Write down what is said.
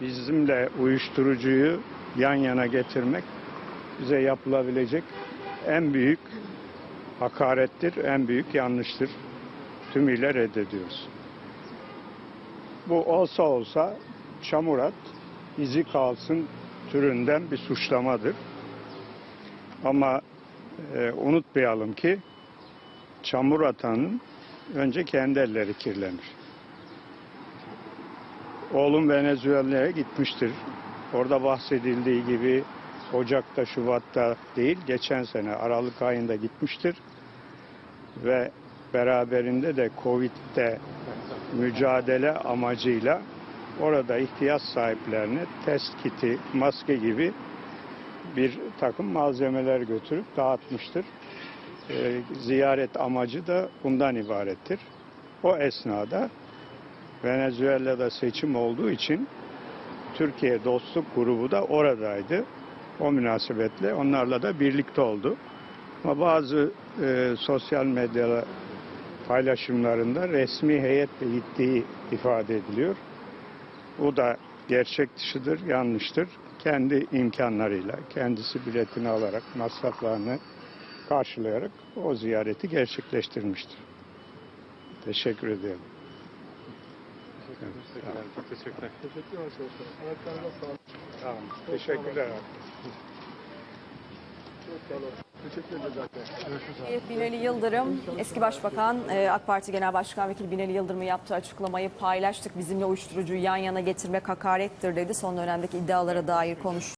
bizimle uyuşturucuyu yan yana getirmek bize yapılabilecek en büyük hakarettir, en büyük yanlıştır. Tümüyle reddediyoruz. Bu olsa olsa çamurat izi kalsın türünden bir suçlamadır. Ama e, unutmayalım ki çamur atanın önce kendi elleri kirlenir. Oğlum Venezuela'ya gitmiştir. Orada bahsedildiği gibi Ocak'ta, Şubat'ta değil, geçen sene Aralık ayında gitmiştir. Ve beraberinde de Covid'de mücadele amacıyla orada ihtiyaç sahiplerine test kiti, maske gibi bir takım malzemeler götürüp dağıtmıştır. Ee, ziyaret amacı da bundan ibarettir. O esnada Venezuela'da seçim olduğu için Türkiye Dostluk Grubu da oradaydı. O münasebetle onlarla da birlikte oldu. Ama bazı e, sosyal medya paylaşımlarında resmi heyetle gittiği ifade ediliyor. Bu da gerçek dışıdır, yanlıştır. Kendi imkanlarıyla, kendisi biletini alarak, masraflarını karşılayarak o ziyareti gerçekleştirmiştir. Teşekkür ederim. Teşekkürler. Çok. Binali Yıldırım, eski başbakan, e, AK Parti Genel Başkan Vekili Binali Yıldırım'ın yaptığı açıklamayı paylaştık. Bizimle uyuşturucuyu yan yana getirmek hakarettir dedi. Son dönemdeki iddialara dair konuştu.